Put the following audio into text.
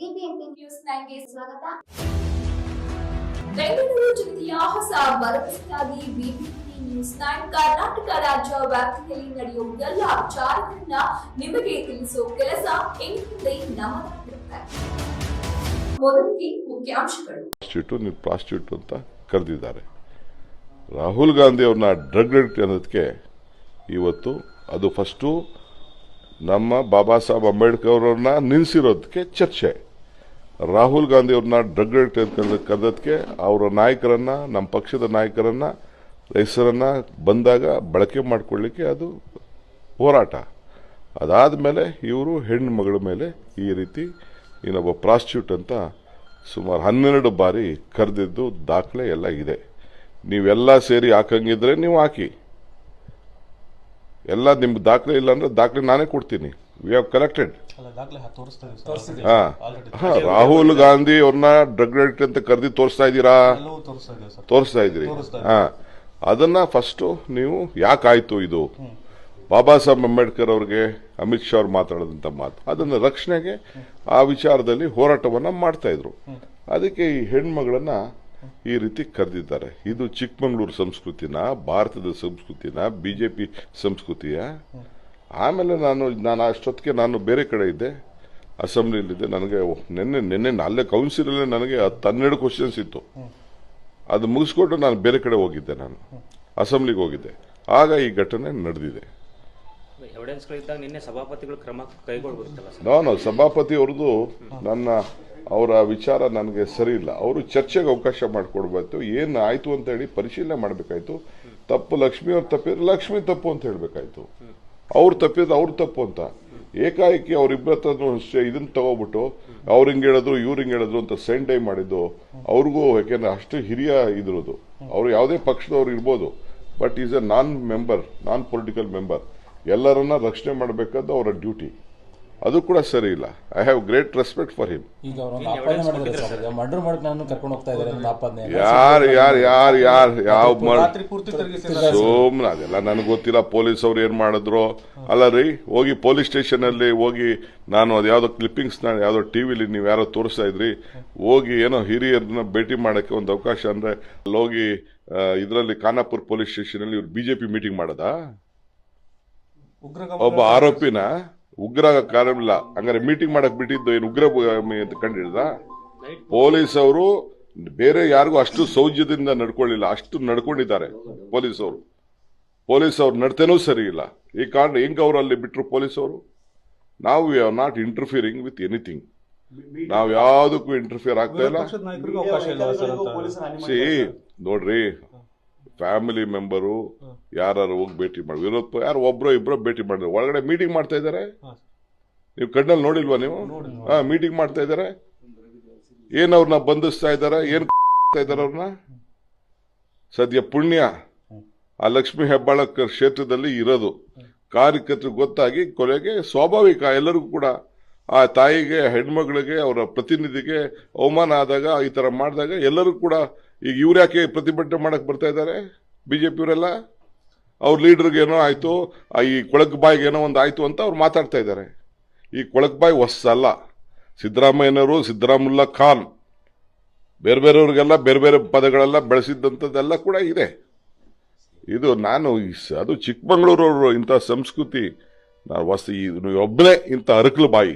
BBMP news ನೈನ್ಗೆ ಸ್ವಾಗತ. ಬೆಂಗಳೂರು ಜಿಲ್ಲೆಯ ಹೊಸ ಭರವಸೆಯಾಗಿ ಬಿಬಿಎಂಪಿ ನ್ಯೂಸ್ ನೈನ್ ಕರ್ನಾಟಕ ರಾಜ್ಯ ವ್ಯಾಪ್ತಿಯಲ್ಲಿ ನಡೆಯುವ ಎಲ್ಲ ವಿಚಾರಗಳನ್ನ ನಿಮಗೆ ತಿಳಿಸುವ ಕೆಲಸ ಎಂದಿದೆ ನಮ್ಮದಾಗಿರುತ್ತೆ ಮೊದಲಿಗೆ ಮುಖ್ಯಾಂಶಗಳು. ಪ್ರಾಸ್ಟಿಟ್ಯೂಟ್ ನೀವು ಪ್ರಾಸ್ಟಿಟ್ಯೂಟ್ ಅಂತ ಕರೆದಿದ್ದಾರೆ. ರಾಹುಲ್ ಗಾಂಧಿ ಅವ್ರನ್ನ ಡ್ರಗ್ ಅಡಿಕ್ಟ್ ಅನ್ನೋದಕ್ಕೆ ಇವತ್ತು ಅದು ಫಸ್ಟು ನಮ್ಮ ಬಾಬಾ ಸಾಹೇಬ್ ಅಂಬೇಡ್ಕರ್ ಅವ್ರನ್ನ ನಿಲ್ಲಿಸಿರೋದಕ್ಕೆ ಚರ್ಚೆ. ರಾಹುಲ್ ಗಾಂಧಿ ಅವ್ರನ್ನ ಡ್ರಗ್ ಕರೆದಕ್ಕೆ ಅವರ ನಾಯಕರನ್ನ ನಮ್ಮ ಪಕ್ಷದ ನಾಯಕರನ್ನ, ಹೆಸರನ್ನ ಬಂದಾಗ ಬಳಕೆ ಮಾಡಿಕೊಳ್ಳಿಕ್ಕೆ ಅದು ಹೋರಾಟ. ಅದಾದ ಮೇಲೆ ಇವರು ಹೆಣ್ಣು ಮೇಲೆ ಈ ರೀತಿ ಇನ್ನೊಬ್ಬ ಪ್ರಾಸ್ಟಿಟ್ಯೂಟ್ ಅಂತ ಸುಮಾರು ಹನ್ನೆರಡು ಬಾರಿ ಕರೆದಿದ್ದು ದಾಖಲೆ ಎಲ್ಲ ಇದೆ. ನೀವೆಲ್ಲ ಸೇರಿ ಹಾಕಂಗಿದ್ರೆ ನೀವು ಹಾಕಿ. ಎಲ್ಲ ನಿಮ್ಗೆ ದಾಖಲೆ ಇಲ್ಲ ಅಂದ್ರೆ ದಾಖಲೆ ನಾನೇ ಕೊಡ್ತೀನಿ. We have collected Rahul Gandhi ಅವ್ರನ್ನ ಡ್ರಗ್ ಅಡಿಕ್ಟ್ ಅಂತ ಕರೆದಿ ತೋರಿಸ್ತಾ ಇದ್ದೀರಾ? ತೋರಿಸ್ತಾ ಇದ್ರಿ. ಹಾ. ಅದನ್ನ ಫಸ್ಟು ನೀವು ಯಾಕಾಯ್ತು ಇದು? ಬಾಬಾ ಸಾಹೇಬ್ ಅಂಬೇಡ್ಕರ್ ಅವ್ರಿಗೆ ಅಮಿತ್ ಶಾ ಅವ್ರು ಮಾತಾಡಿದಂತ ಮಾತು. ಅದನ್ನ ರಕ್ಷಣೆಗೆ ಆ ವಿಚಾರದಲ್ಲಿ ಹೋರಾಟವನ್ನ ಮಾಡ್ತಾ ಇದ್ರು. ಅದಕ್ಕೆ ಈ ಹೆಣ್ಮಗಳನ್ನ ಈ ರೀತಿ ಕರೆದಿದ್ದಾರೆ. ಇದು ಚಿಕ್ಕಮಗಳೂರು ಸಂಸ್ಕೃತಿನ ಭಾರತದ ಸಂಸ್ಕೃತಿನ ಬಿಜೆಪಿ ಸಂಸ್ಕೃತಿಯ ಆಮೇಲೆ ನಾನು ನಾನು ಅಷ್ಟೊತ್ತಿಗೆ ನಾನು ಬೇರೆ ಕಡೆ ಇದ್ದೆ. ಅಸೆಂಬ್ಲಿಯಲ್ಲಿದ್ದೆ ನನಗೆ ನಿನ್ನೆ ನಿನ್ನೆ ಅಲ್ಲೇ ಕೌನ್ಸಿಲಲ್ಲೇ ನನಗೆ ಹತ್ತು ಹನ್ನೆರಡು ಕ್ವಶನ್ಸ್ ಇತ್ತು. ಅದು ಮುಗಿಸ್ಕೊಂಡು ನಾನು ಬೇರೆ ಕಡೆ ಹೋಗಿದ್ದೆ ನಾನು. ಅಸೆಂಬ್ಲಿಗೆ ಹೋಗಿದ್ದೆ. ಆಗ ಈ ಘಟನೆ ನಡೆದಿದೆ. ನೋ ನೋ ಸಭಾಪತಿ ಅವ್ರದ್ದು ನನ್ನ ಅವರ ವಿಚಾರ ನನಗೆ ಸರಿ ಇಲ್ಲ. ಅವರು ಚರ್ಚೆಗೆ ಅವಕಾಶ ಮಾಡಿಕೊಡ್ಬೇಕು. ಏನು ಆಯಿತು ಅಂತ ಹೇಳಿ ಪರಿಶೀಲನೆ ಮಾಡಬೇಕಾಯ್ತು. ತಪ್ಪು ಲಕ್ಷ್ಮಿ ಅವ್ರ ತಪ್ಪಿದ್ರೆ ಲಕ್ಷ್ಮಿ ತಪ್ಪು ಅಂತ ಹೇಳಬೇಕಾಯ್ತು. ಅವ್ರು ತಪ್ಪಿದ್ರೆ ಅವ್ರು ತಪ್ಪು ಅಂತ. ಏಕಾಏಕಿ ಅವ್ರಿಬ್ಬರ ಹತ್ರನೂ ಅಷ್ಟೇ ಇದನ್ನ ತಗೋಬಿಟ್ಟು ಅವ್ರು ಹಿಂಗೆ ಹೇಳಿದ್ರು, ಇವ್ರು ಹಿಂಗೆ ಹೇಳಿದ್ರು ಅಂತ ಸೆಂಡ್ ಟೈಮ್ ಮಾಡಿದ್ದು ಅವ್ರಿಗೂ ಯಾಕೆಂದ್ರೆ ಅಷ್ಟು ಹಿರಿಯ ಇದ್ರದು ಅವ್ರು ಯಾವುದೇ ಪಕ್ಷದವ್ರು ಇರ್ಬೋದು. But is a non member non political member ಎಲ್ಲರನ್ನ ರಕ್ಷಣೆ ಮಾಡಬೇಕಾದ ಅವರ ಡ್ಯೂಟಿ ಅದು ಕೂಡ ಸರಿ ಇಲ್ಲ. I have great respect for him murder ನಾನು ಕರ್ಕೊಂಡು ಹೋಗ್ತಾ ಇದ್ದಾರೆ ಯಾರು ಯಾರು ಯಾರು ಯಾರು ಯಾವ ಸೋಮ್ನ ಅದೆಲ್ಲ ನನಗೆ ಗೊತ್ತಿಲ್ಲ. ಪೊಲೀಸ್ ಅವ್ರು ಏನ್ ಮಾಡಿದ್ರು? ಅಲ್ಲ ರೀ ಹೋಗಿ ಪೊಲೀಸ್ ಸ್ಟೇಷನ್ ಅಲ್ಲಿ ಹೋಗಿ ನಾನು ಅದು ಯಾವ್ದೋ ಕ್ಲಿಪ್ಪಿಂಗ್ಸ್ನ ಯಾವ್ದೋ ಟಿವಿಲಿ ನೀವು ಯಾರೋ ತೋರಿಸ್ತಾ ಇದ್ರಿ. ಹೋಗಿ ಏನೋ ಹಿರಿಯರನ್ನ ಭೇಟಿ ಮಾಡಕ್ಕೆ ಒಂದು ಅವಕಾಶ ಅಂದ್ರೆ ಅಲ್ಲಿ ಹೋಗಿ ಇದರಲ್ಲಿ ಖಾನಾಪುರ್ ಪೊಲೀಸ್ ಸ್ಟೇಷನ್ ಅಲ್ಲಿ ಇವ್ರು ಬಿಜೆಪಿ ಮೀಟಿಂಗ್ ಮಾಡದ? ಒಬ್ಬ ಆರೋಪಿನ? ಉಗ್ರ ಕಾರಣ ಇಲ್ಲ ಹಂಗಾರೆ ಮೀಟಿಂಗ್ ಮಾಡಕ್ ಬಿಟ್ಟಿದ್ದು ಏನು ಉಗ್ರ ಅಂತ ಕಂಡಿಡ್ದ? ಪೊಲೀಸ್ ಅವರು ಬೇರೆ ಯಾರಿಗೂ ಅಷ್ಟು ಸೌಜ್ಯದಿಂದ ನಡ್ಕೊಳ್ಳಿಲ್ಲ. ಅಷ್ಟು ನಡ್ಕೊಂಡಿದ್ದಾರೆ ಪೊಲೀಸ್ ಅವರು ಪೊಲೀಸ್ ಅವ್ರು ನಡ್ತೇನೂ ಸರಿ ಇಲ್ಲ. ಈ ಕಾರಣ ಹೆಂಗ್ ಅವರು ಅಲ್ಲಿ ಬಿಟ್ರು ಪೊಲೀಸ್ ಅವರು ನಾವು we are not interfering with anything ನಾವು ಯಾವುದಕ್ಕೂ ಇಂಟರ್ಫಿಯರ್ ಆಗ್ತಾ ಇಲ್ಲ. ಸಿ ನೋಡ್ರಿ ಫ್ಯಾಮಿಲಿ ಮೆಂಬರು ಯಾರು ಹೋಗಿ ಭೇಟಿ ಮಾಡಿ ವಿರೋಧ ಯಾರು ಒಬ್ರು ಇಬ್ರೋ ಭೇಟಿ ಮಾಡಿದ್ರು ಒಳಗಡೆ ಮೀಟಿಂಗ್ ಮಾಡ್ತಾ ಇದ್ದಾರೆ ನೀವು ಕಣ್ಣಲ್ಲಿ ನೋಡಿಲ್ವಾ ನೀವು? ಹಾ ಮೀಟಿಂಗ್ ಮಾಡ್ತಾ ಇದ್ದಾರೆ ಏನ್ ಅವ್ರನ್ನ ಬಂಧಿಸ್ತಾ ಇದ್ದಾರೆ ಏನ್ ಇದ್ದಾರೆ ಅವ್ರನ್ನ ಸದ್ಯ ಪುಣ್ಯ. ಆ ಲಕ್ಷ್ಮಿ ಹೆಬ್ಬಾಳಕರ್ ಕ್ಷೇತ್ರದಲ್ಲಿ ಇರೋದು. ಕಾರ್ಯಕರ್ತರಿಗೆ ಗೊತ್ತಾಗಿ ಕೊಲೆಗೆ ಸ್ವಾಭಾವಿಕ ಎಲ್ಲರಿಗೂ ಕೂಡ ಆ ತಾಯಿಗೆ ಹೆಣ್ಮಗಳಿಗೆ ಅವರ ಪ್ರತಿನಿಧಿಗೆ ಅವಮಾನ ಆದಾಗ ಈ ತರ ಮಾಡಿದಾಗ ಎಲ್ಲರೂ ಕೂಡ ಈಗ ಇವ್ರು ಯಾಕೆ ಪ್ರತಿಭಟನೆ ಮಾಡಕ್ ಬರ್ತಾ ಇದ್ದಾರೆ ಬಿಜೆಪಿಯವರೆಲ್ಲ? ಅವ್ರ ಏನೋ ಆಯ್ತು ಈ ಕೊಳಕ್ ಬಾಯಿಗೆ ಏನೋ ಒಂದು ಆಯಿತು ಅಂತ ಅವ್ರು ಮಾತಾಡ್ತಾ ಇದ್ದಾರೆ. ಈ ಕೊಳಕ್ ಬಾಯಿ ಹೊಸಲ್ಲ ಸಿದ್ದರಾಮಯ್ಯನವರು, ಸಿದ್ದರಾಮುಲ್ಲಾ ಖಾನ್, ಬೇರೆ ಬೇರೆಯವ್ರಿಗೆಲ್ಲ ಬೇರೆ ಬೇರೆ ಪದಗಳೆಲ್ಲ ಬೆಳೆಸಿದ್ದಂಥದ್ದೆಲ್ಲ ಕೂಡ ಇದೆ. ಇದು ನಾನು ಅದು ಚಿಕ್ಕಮಗಳೂರವರು ಇಂಥ ಸಂಸ್ಕೃತಿ, ನಾನು ವಸ್ತು ಒಬ್ಬನೇ ಇಂಥ ಅರಕಲು ಬಾಯಿ.